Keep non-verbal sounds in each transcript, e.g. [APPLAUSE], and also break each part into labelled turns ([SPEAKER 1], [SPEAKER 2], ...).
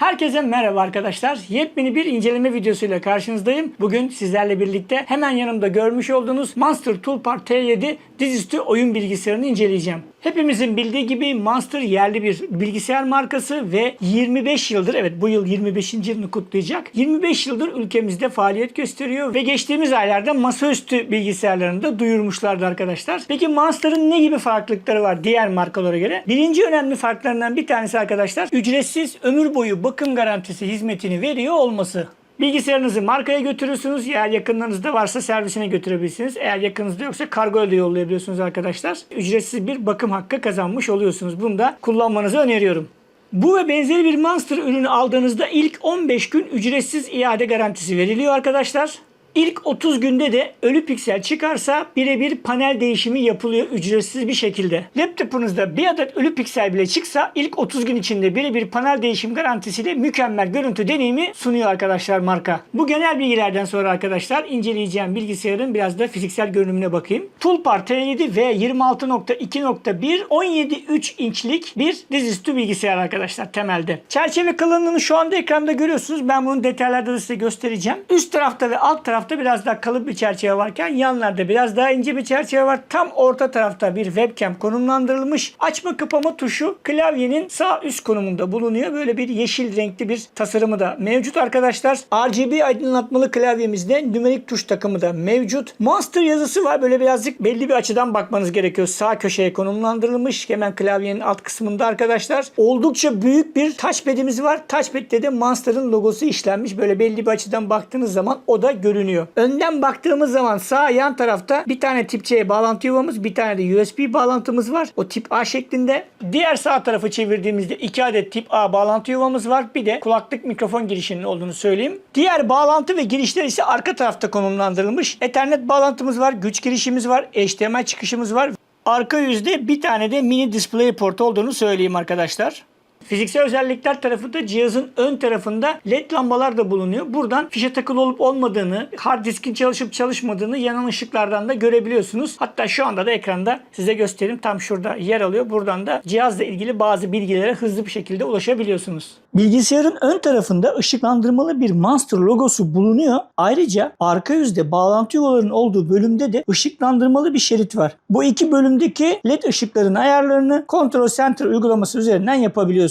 [SPEAKER 1] Herkese merhaba arkadaşlar. Yepyeni bir inceleme videosuyla karşınızdayım. Bugün sizlerle birlikte hemen yanımda görmüş olduğunuz Monster Toolbar T7 dizüstü oyun bilgisayarını inceleyeceğim. Hepimizin bildiği gibi Monster yerli bir bilgisayar markası ve 25 yıldır, evet bu yıl 25. yılını kutlayacak. 25 yıldır ülkemizde faaliyet gösteriyor ve geçtiğimiz aylarda masaüstü bilgisayarlarını da duyurmuşlardı arkadaşlar. Peki Monster'ın ne gibi farklılıkları var diğer markalara göre? Birinci önemli farklarından bir tanesi arkadaşlar ücretsiz ömür boyu bakım garantisi hizmetini veriyor olması. Bilgisayarınızı markaya götürürsünüz. Eğer yakınlarınızda varsa servisine götürebilirsiniz. Eğer yakınınızda yoksa kargo da yollayabiliyorsunuz arkadaşlar. Ücretsiz bir bakım hakkı kazanmış oluyorsunuz. Bunu da kullanmanızı öneriyorum. Bu ve benzeri bir Monster ürünü aldığınızda ilk 15 gün ücretsiz iade garantisi veriliyor arkadaşlar. İlk 30 günde de ölü piksel çıkarsa birebir panel değişimi yapılıyor ücretsiz bir şekilde. Laptopunuzda bir adet ölü piksel bile çıksa ilk 30 gün içinde birebir panel değişim garantisiyle mükemmel görüntü deneyimi sunuyor arkadaşlar marka. Bu genel bilgilerden sonra arkadaşlar inceleyeceğim bilgisayarın biraz da fiziksel görünümüne bakayım. Toolbar T7 ve 26.2.1 17.3 inçlik bir dizüstü bilgisayar arkadaşlar temelde. Çerçeve kalınlığını şu anda ekranda görüyorsunuz. Ben bunu detaylarda da size göstereceğim. Üst tarafta ve alt tarafta biraz daha kalın bir çerçeve varken yanlarda biraz daha ince bir çerçeve var. Tam orta tarafta bir webcam konumlandırılmış. Açma kapama tuşu klavyenin sağ üst konumunda bulunuyor. Böyle bir yeşil renkli bir tasarımı da mevcut arkadaşlar. RGB aydınlatmalı klavyemizde nümerik tuş takımı da mevcut. Monster yazısı var. Böyle birazcık belli bir açıdan bakmanız gerekiyor. Sağ köşeye konumlandırılmış. Hemen klavyenin alt kısmında arkadaşlar. Oldukça büyük bir touchpad'imiz var. Touchpad'de de Monster'ın logosu işlenmiş. Böyle belli bir açıdan baktığınız zaman o da görünüyor. Önden baktığımız zaman sağ yan tarafta bir tane tip C bağlantı yuvamız, bir tane de USB bağlantımız var. O tip A şeklinde. Diğer sağ tarafı çevirdiğimizde iki adet tip A bağlantı yuvamız var. Bir de kulaklık mikrofon girişinin olduğunu söyleyeyim. Diğer bağlantı ve girişler ise arka tarafta konumlandırılmış. Ethernet bağlantımız var, güç girişimiz var, HDMI çıkışımız var. Arka yüzde bir tane de mini display port olduğunu söyleyeyim arkadaşlar. Fiziksel özellikler tarafında cihazın ön tarafında led lambalar da bulunuyor. Buradan fişe takılı olup olmadığını, hard diskin çalışıp çalışmadığını yanan ışıklardan da görebiliyorsunuz. Hatta şu anda da ekranda size göstereyim. Tam şurada yer alıyor. Buradan da cihazla ilgili bazı bilgilere hızlı bir şekilde ulaşabiliyorsunuz. Bilgisayarın ön tarafında ışıklandırmalı bir Monster logosu bulunuyor. Ayrıca arka yüzde bağlantı yuvalarının olduğu bölümde de ışıklandırmalı bir şerit var. Bu iki bölümdeki led ışıkların ayarlarını Control Center uygulaması üzerinden yapabiliyorsunuz.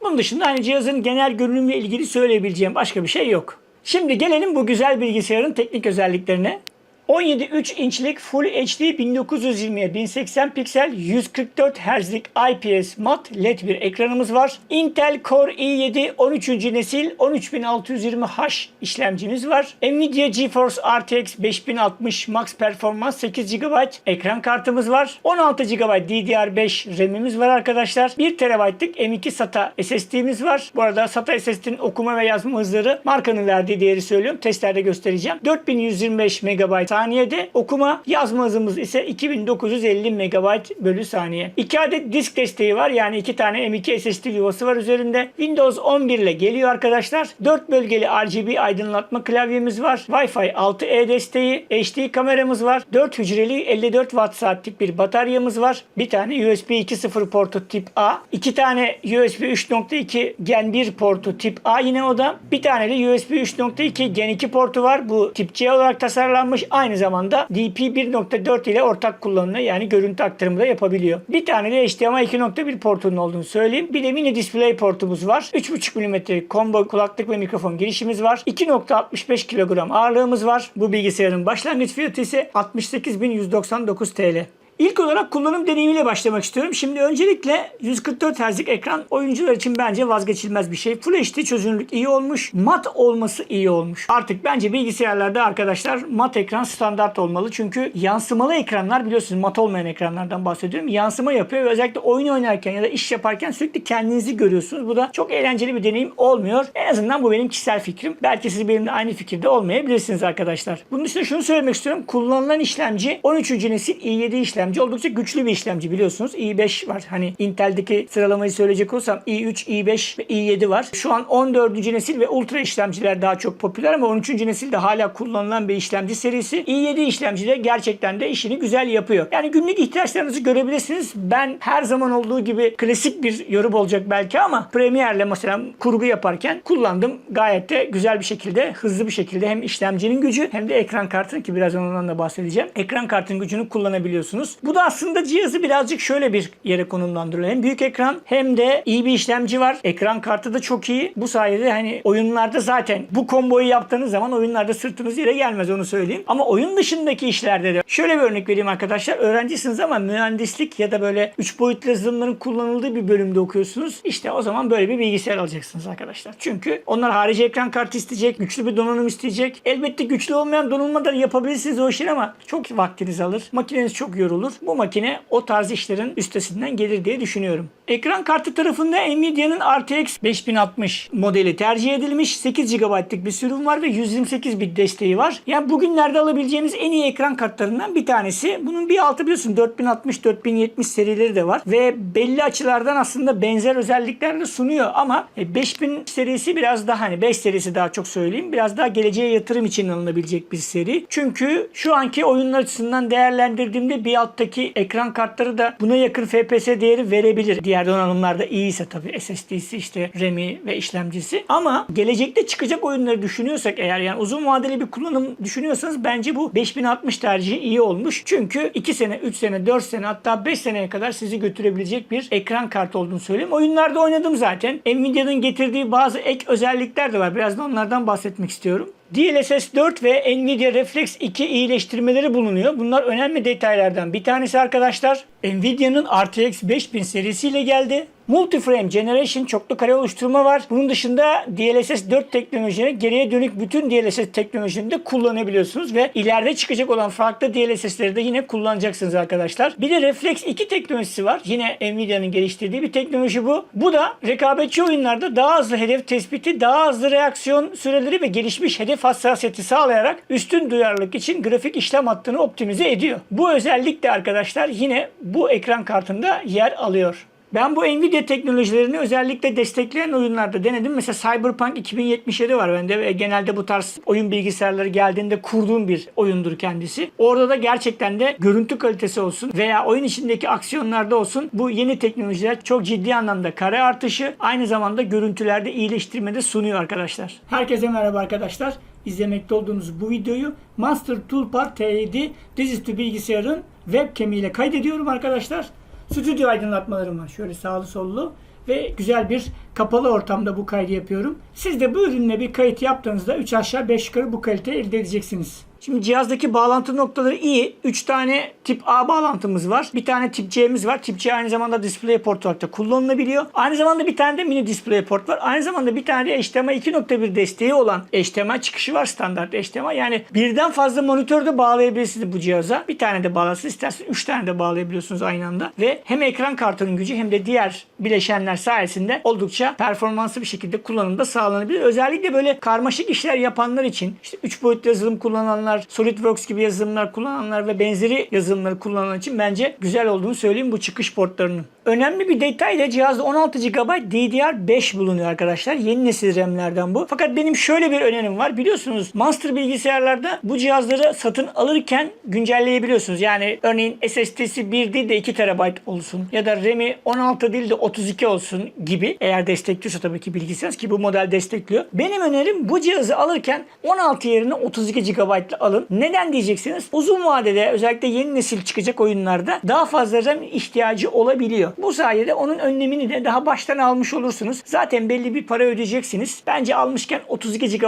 [SPEAKER 1] Bunun dışında hani cihazın genel görünümle ilgili söyleyebileceğim başka bir şey yok. Şimdi gelelim bu güzel bilgisayarın teknik özelliklerine. 17.3 inçlik Full HD 1920'ye 1080 piksel 144 Hz'lik IPS mat LED bir ekranımız var. Intel Core i7 13. nesil 13620H işlemcimiz var. Nvidia GeForce RTX 5060 Max Performance 8 GB ekran kartımız var. 16 GB DDR5 RAM'imiz var arkadaşlar. 1 TB'lık M2 SATA SSD'miz var. Bu arada SATA SSD'nin okuma ve yazma hızları markanın verdiği değeri söylüyorum. Testlerde göstereceğim. 4125 MB saniyede okuma yazma hızımız ise 2950 MB bölü saniye. 2 adet disk desteği var. Yani 2 tane M2 SSD yuvası var üzerinde. Windows 11 ile geliyor arkadaşlar. 4 bölgeli RGB aydınlatma klavyemiz var. Wi-Fi 6E desteği, HD kameramız var. 4 hücreli 54 watt saatlik bir bataryamız var. Bir tane USB 2.0 portu tip A. 2 tane USB 3.2 Gen 1 portu tip A yine o da. Bir tane de USB 3.2 Gen 2 portu var. Bu tip C olarak tasarlanmış. Zamanda DP 1.4 ile ortak kullanımda yani görüntü aktarımı da yapabiliyor. Bir tane de HDMI 2.1 portunun olduğunu söyleyeyim. Bir de mini display portumuz var. 3.5 mm combo kulaklık ve mikrofon girişimiz var. 2.65 kilogram ağırlığımız var. Bu bilgisayarın başlangıç fiyatı ise 68.199 TL. İlk olarak kullanım deneyimiyle başlamak istiyorum. Şimdi öncelikle 144 Hz'lik ekran oyuncular için bence vazgeçilmez bir şey. Full HD çözünürlük iyi olmuş. Mat olması iyi olmuş. Artık bence bilgisayarlarda arkadaşlar mat ekran standart olmalı. Çünkü yansımalı ekranlar biliyorsunuz mat olmayan ekranlardan bahsediyorum. Yansıma yapıyor ve özellikle oyun oynarken ya da iş yaparken sürekli kendinizi görüyorsunuz. Bu da çok eğlenceli bir deneyim olmuyor. En azından bu benim kişisel fikrim. Belki siz benimle aynı fikirde olmayabilirsiniz arkadaşlar. Bunun dışında şunu söylemek istiyorum. Kullanılan işlemci 13. nesil i7 işlemci işlemci. Oldukça güçlü bir işlemci biliyorsunuz. i5 var. Hani Intel'deki sıralamayı söyleyecek olsam i3, i5 ve i7 var. Şu an 14. nesil ve ultra işlemciler daha çok popüler ama 13. nesil de hala kullanılan bir işlemci serisi. i7 işlemci de gerçekten de işini güzel yapıyor. Yani günlük ihtiyaçlarınızı görebilirsiniz. Ben her zaman olduğu gibi klasik bir yorum olacak belki ama Premiere'le mesela kurgu yaparken kullandım. Gayet de güzel bir şekilde, hızlı bir şekilde hem işlemcinin gücü hem de ekran kartını ki birazdan ondan da bahsedeceğim. Ekran kartının gücünü kullanabiliyorsunuz. Bu da aslında cihazı birazcık şöyle bir yere konumlandırıyor. Hem büyük ekran hem de iyi bir işlemci var. Ekran kartı da çok iyi. Bu sayede hani oyunlarda zaten bu komboyu yaptığınız zaman oyunlarda sırtınız yere gelmez onu söyleyeyim. Ama oyun dışındaki işlerde de şöyle bir örnek vereyim arkadaşlar. Öğrencisiniz ama mühendislik ya da böyle 3 boyutlu yazılımların kullanıldığı bir bölümde okuyorsunuz. İşte o zaman böyle bir bilgisayar alacaksınız arkadaşlar. Çünkü onlar harici ekran kartı isteyecek, güçlü bir donanım isteyecek. Elbette güçlü olmayan donanımla yapabilirsiniz o işleri ama çok vaktiniz alır. Makineniz çok yorulur. Bu makine o tarz işlerin üstesinden gelir diye düşünüyorum. Ekran kartı tarafında Nvidia'nın RTX 5060 modeli tercih edilmiş. 8 GB'lık bir sürüm var ve 128 bit desteği var. Yani bugünlerde alabileceğiniz en iyi ekran kartlarından bir tanesi. Bunun bir altı biliyorsun 4060 4070 serileri de var ve belli açılardan aslında benzer özellikler de sunuyor ama e, 5000 serisi biraz daha hani 5 serisi daha çok söyleyeyim. Biraz daha geleceğe yatırım için alınabilecek bir seri. Çünkü şu anki oyunlar açısından değerlendirdiğimde bir alttaki ekran kartları da buna yakın FPS değeri verebilir. Diğer donanımlarda iyiyse tabii SSD'si işte RAM'i ve işlemcisi. Ama gelecekte çıkacak oyunları düşünüyorsak eğer yani uzun vadeli bir kullanım düşünüyorsanız bence bu 5060 tercihi iyi olmuş. Çünkü 2 sene, 3 sene, 4 sene hatta 5 seneye kadar sizi götürebilecek bir ekran kartı olduğunu söyleyeyim. Oyunlarda oynadım zaten. Nvidia'nın getirdiği bazı ek özellikler de var. Biraz da onlardan bahsetmek istiyorum. DLSS 4 ve Nvidia Reflex 2 iyileştirmeleri bulunuyor. Bunlar önemli detaylardan bir tanesi arkadaşlar. Nvidia'nın RTX 5000 serisiyle geldi. Multiframe Generation çoklu kare oluşturma var. Bunun dışında DLSS 4 teknolojileri geriye dönük bütün DLSS teknolojilerini de kullanabiliyorsunuz ve ileride çıkacak olan farklı DLSS'leri de yine kullanacaksınız arkadaşlar. Bir de Reflex 2 teknolojisi var. Yine Nvidia'nın geliştirdiği bir teknoloji bu. Bu da rekabetçi oyunlarda daha hızlı hedef tespiti, daha hızlı reaksiyon süreleri ve gelişmiş hedef hassasiyeti sağlayarak üstün duyarlılık için grafik işlem hattını optimize ediyor. Bu özellik de arkadaşlar yine bu ekran kartında yer alıyor. Ben bu Nvidia teknolojilerini özellikle destekleyen oyunlarda denedim. Mesela Cyberpunk 2077 var bende ve genelde bu tarz oyun bilgisayarları geldiğinde kurduğum bir oyundur kendisi. Orada da gerçekten de görüntü kalitesi olsun veya oyun içindeki aksiyonlarda olsun bu yeni teknolojiler çok ciddi anlamda kare artışı aynı zamanda görüntülerde iyileştirmede sunuyor arkadaşlar. Herkese merhaba arkadaşlar. İzlemekte olduğunuz bu videoyu Master Toolbar T7 dizüstü bilgisayarın webcam ile kaydediyorum arkadaşlar stüdyo aydınlatmalarım var. Şöyle sağlı sollu ve güzel bir kapalı ortamda bu kaydı yapıyorum. Siz de bu ürünle bir kayıt yaptığınızda 3 aşağı 5 yukarı bu kaliteyi elde edeceksiniz. Şimdi cihazdaki bağlantı noktaları iyi. 3 tane tip A bağlantımız var. Bir tane tip C'miz var. Tip C aynı zamanda DisplayPort olarak da kullanılabiliyor. Aynı zamanda bir tane de mini DisplayPort var. Aynı zamanda bir tane de HDMI 2.1 desteği olan HDMI çıkışı var standart HDMI. Yani birden fazla monitör de bağlayabilirsiniz bu cihaza. Bir tane de bağlarsınız. İsterseniz 3 tane de bağlayabiliyorsunuz aynı anda. Ve hem ekran kartının gücü hem de diğer bileşenler sayesinde oldukça performanslı bir şekilde kullanımda sağlanabilir. Özellikle böyle karmaşık işler yapanlar için işte 3 boyutlu yazılım kullananlar, SolidWorks gibi yazılımlar kullananlar ve benzeri yazılımları kullananlar için bence güzel olduğunu söyleyeyim bu çıkış portlarının. Önemli bir detay da cihazda 16 GB DDR5 bulunuyor arkadaşlar. Yeni nesil RAM'lerden bu. Fakat benim şöyle bir önerim var. Biliyorsunuz Monster bilgisayarlarda bu cihazları satın alırken güncelleyebiliyorsunuz. Yani örneğin SSD'si 1 değil de 2 TB olsun ya da RAM'i 16 değil de 32 olsun gibi eğer destekliyorsa tabii ki bilgisayar ki bu model destekliyor. Benim önerim bu cihazı alırken 16 yerine 32 GB'lı alın. Neden diyeceksiniz? Uzun vadede özellikle yeni nesil çıkacak oyunlarda daha fazla RAM ihtiyacı olabiliyor. Bu sayede onun önlemini de daha baştan almış olursunuz. Zaten belli bir para ödeyeceksiniz. Bence almışken 32 GB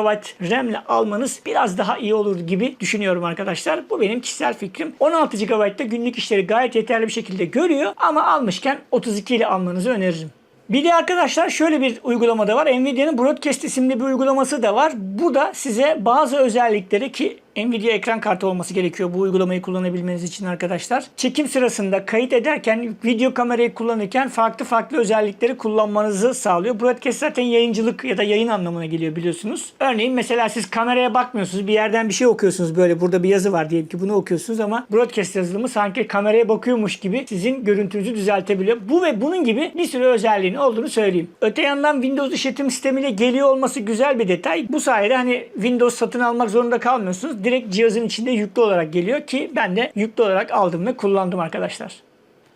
[SPEAKER 1] RAM ile almanız biraz daha iyi olur gibi düşünüyorum arkadaşlar. Bu benim kişisel fikrim. 16 GB'da günlük işleri gayet yeterli bir şekilde görüyor ama almışken 32 ile almanızı öneririm. Bir de arkadaşlar şöyle bir uygulama da var. Nvidia'nın Broadcast isimli bir uygulaması da var. Bu da size bazı özellikleri ki Nvidia ekran kartı olması gerekiyor bu uygulamayı kullanabilmeniz için arkadaşlar. Çekim sırasında kayıt ederken video kamerayı kullanırken farklı farklı özellikleri kullanmanızı sağlıyor. Broadcast zaten yayıncılık ya da yayın anlamına geliyor biliyorsunuz. Örneğin mesela siz kameraya bakmıyorsunuz. Bir yerden bir şey okuyorsunuz böyle. Burada bir yazı var diyelim ki bunu okuyorsunuz ama broadcast yazılımı sanki kameraya bakıyormuş gibi sizin görüntünüzü düzeltebiliyor. Bu ve bunun gibi bir sürü özelliğinin olduğunu söyleyeyim. Öte yandan Windows işletim sistemiyle geliyor olması güzel bir detay. Bu sayede hani Windows satın almak zorunda kalmıyorsunuz. Direkt cihazın içinde yüklü olarak geliyor ki ben de yüklü olarak aldım ve kullandım arkadaşlar.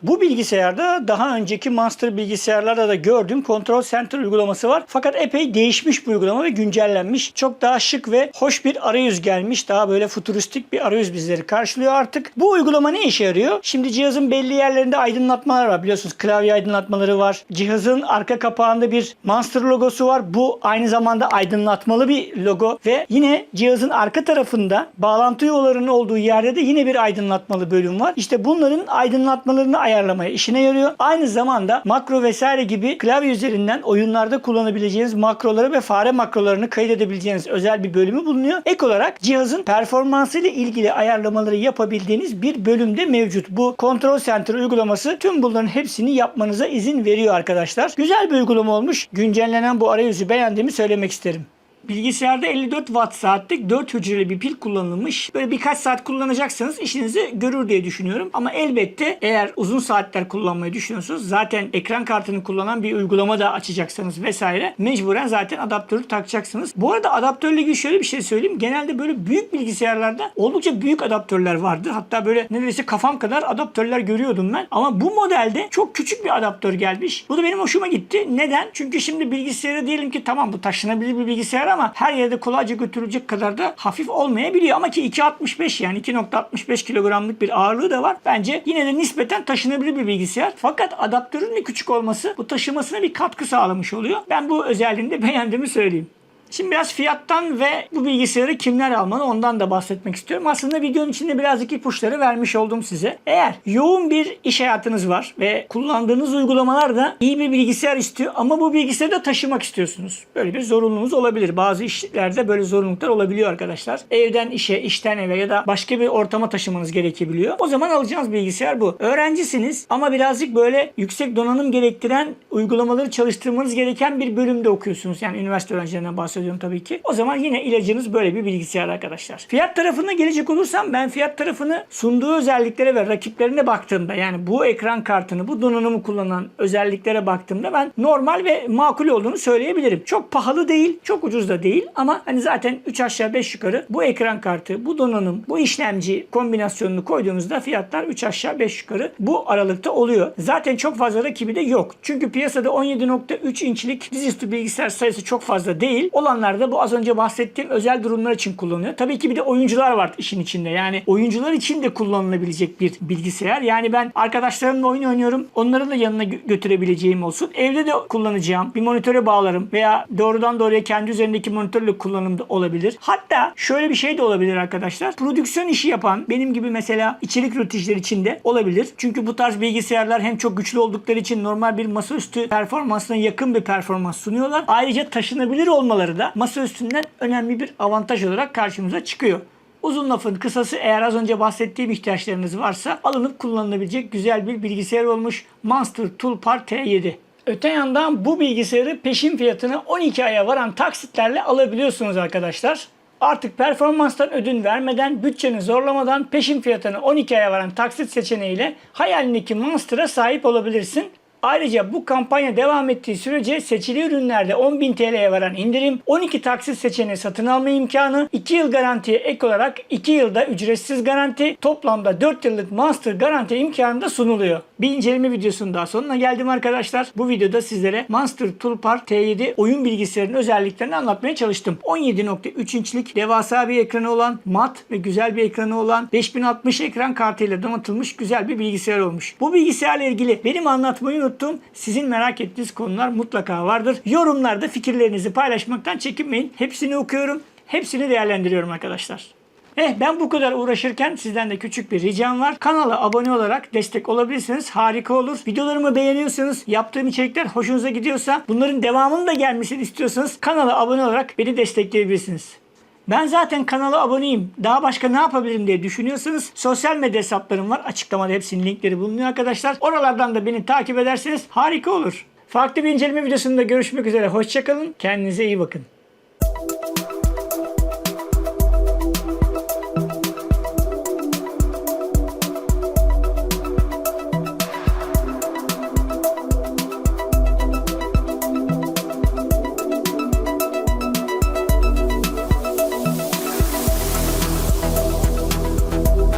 [SPEAKER 1] Bu bilgisayarda daha önceki Monster bilgisayarlarda da gördüğüm Control Center uygulaması var. Fakat epey değişmiş bu uygulama ve güncellenmiş. Çok daha şık ve hoş bir arayüz gelmiş. Daha böyle futuristik bir arayüz bizleri karşılıyor artık. Bu uygulama ne işe yarıyor? Şimdi cihazın belli yerlerinde aydınlatmalar var. Biliyorsunuz klavye aydınlatmaları var. Cihazın arka kapağında bir Monster logosu var. Bu aynı zamanda aydınlatmalı bir logo ve yine cihazın arka tarafında bağlantı yollarının olduğu yerde de yine bir aydınlatmalı bölüm var. İşte bunların aydınlatmalarını ayarlamaya işine yarıyor. Aynı zamanda makro vesaire gibi klavye üzerinden oyunlarda kullanabileceğiniz makroları ve fare makrolarını kaydedebileceğiniz özel bir bölümü bulunuyor. Ek olarak cihazın performansı ile ilgili ayarlamaları yapabildiğiniz bir bölümde mevcut. Bu Control Center uygulaması tüm bunların hepsini yapmanıza izin veriyor arkadaşlar. Güzel bir uygulama olmuş. Güncellenen bu arayüzü beğendiğimi söylemek isterim. Bilgisayarda 54 watt saatlik 4 hücreli bir pil kullanılmış. Böyle birkaç saat kullanacaksanız işinizi görür diye düşünüyorum. Ama elbette eğer uzun saatler kullanmayı düşünüyorsunuz zaten ekran kartını kullanan bir uygulama da açacaksanız vesaire mecburen zaten adaptörü takacaksınız. Bu arada adaptörle ilgili şöyle bir şey söyleyeyim. Genelde böyle büyük bilgisayarlarda oldukça büyük adaptörler vardır. Hatta böyle neredeyse kafam kadar adaptörler görüyordum ben. Ama bu modelde çok küçük bir adaptör gelmiş. Bu da benim hoşuma gitti. Neden? Çünkü şimdi bilgisayarı diyelim ki tamam bu taşınabilir bir bilgisayar ama her yerde kolayca götürülecek kadar da hafif olmayabiliyor. Ama ki 2.65 yani 2.65 kilogramlık bir ağırlığı da var. Bence yine de nispeten taşınabilir bir bilgisayar. Fakat adaptörün de küçük olması bu taşımasına bir katkı sağlamış oluyor. Ben bu özelliğini de [LAUGHS] beğendiğimi söyleyeyim. Şimdi biraz fiyattan ve bu bilgisayarı kimler almalı ondan da bahsetmek istiyorum. Aslında videonun içinde birazcık ipuçları vermiş oldum size. Eğer yoğun bir iş hayatınız var ve kullandığınız uygulamalar da iyi bir bilgisayar istiyor ama bu bilgisayarı da taşımak istiyorsunuz. Böyle bir zorunluluğunuz olabilir. Bazı işlerde böyle zorunluluklar olabiliyor arkadaşlar. Evden işe, işten eve ya da başka bir ortama taşımanız gerekebiliyor. O zaman alacağınız bilgisayar bu. Öğrencisiniz ama birazcık böyle yüksek donanım gerektiren uygulamaları çalıştırmanız gereken bir bölümde okuyorsunuz. Yani üniversite öğrencilerinden bahsediyorum tabii ki. O zaman yine ilacınız böyle bir bilgisayar arkadaşlar. Fiyat tarafına gelecek olursam ben fiyat tarafını sunduğu özelliklere ve rakiplerine baktığımda yani bu ekran kartını, bu donanımı kullanan özelliklere baktığımda ben normal ve makul olduğunu söyleyebilirim. Çok pahalı değil, çok ucuz da değil ama hani zaten 3 aşağı 5 yukarı bu ekran kartı, bu donanım, bu işlemci kombinasyonunu koyduğumuzda fiyatlar 3 aşağı 5 yukarı bu aralıkta oluyor. Zaten çok fazla rakibi de yok. Çünkü piyasada 17.3 inçlik dizüstü bilgisayar sayısı çok fazla değil. Olanlar da bu az önce bahsettiğim özel durumlar için kullanıyor. Tabii ki bir de oyuncular var işin içinde. Yani oyuncular için de kullanılabilecek bir bilgisayar. Yani ben arkadaşlarımla oyun oynuyorum. Onları da yanına gö- götürebileceğim olsun. Evde de kullanacağım. Bir monitöre bağlarım veya doğrudan doğruya kendi üzerindeki monitörle kullanım da olabilir. Hatta şöyle bir şey de olabilir arkadaşlar. Prodüksiyon işi yapan benim gibi mesela içerik üreticiler için de olabilir. Çünkü bu tarz bilgisayarlar hem çok güçlü oldukları için normal bir masaüstü performansına yakın bir performans sunuyorlar. Ayrıca taşınabilir olmaları da masaüstünden önemli bir avantaj olarak karşımıza çıkıyor. Uzun lafın kısası eğer az önce bahsettiğim ihtiyaçlarınız varsa alınıp kullanılabilecek güzel bir bilgisayar olmuş Monster Toolbar T7. Öte yandan bu bilgisayarı peşin fiyatına 12 aya varan taksitlerle alabiliyorsunuz arkadaşlar. Artık performanstan ödün vermeden, bütçeni zorlamadan peşin fiyatına 12 aya varan taksit seçeneğiyle hayalindeki Monster'a sahip olabilirsin. Ayrıca bu kampanya devam ettiği sürece seçili ürünlerde 10.000 TL'ye varan indirim, 12 taksit seçeneği satın alma imkanı, 2 yıl garantiye ek olarak 2 yılda ücretsiz garanti, toplamda 4 yıllık Monster garanti imkanı da sunuluyor. Bir inceleme videosunun daha sonuna geldim arkadaşlar. Bu videoda sizlere Monster Toolbar T7 oyun bilgisayarının özelliklerini anlatmaya çalıştım. 17.3 inçlik devasa bir ekranı olan, mat ve güzel bir ekranı olan 5060 ekran kartıyla donatılmış güzel bir bilgisayar olmuş. Bu bilgisayarla ilgili benim anlatmayı unuttum. Sizin merak ettiğiniz konular mutlaka vardır. Yorumlarda fikirlerinizi paylaşmaktan çekinmeyin. Hepsini okuyorum. Hepsini değerlendiriyorum arkadaşlar. Eh ben bu kadar uğraşırken sizden de küçük bir ricam var. Kanala abone olarak destek olabilirsiniz. Harika olur. Videolarımı beğeniyorsanız, yaptığım içerikler hoşunuza gidiyorsa, bunların devamının da gelmesini istiyorsanız kanala abone olarak beni destekleyebilirsiniz. Ben zaten kanala aboneyim. Daha başka ne yapabilirim diye düşünüyorsanız sosyal medya hesaplarım var. Açıklamada hepsinin linkleri bulunuyor arkadaşlar. Oralardan da beni takip ederseniz harika olur. Farklı bir inceleme videosunda görüşmek üzere. Hoşçakalın. Kendinize iyi bakın.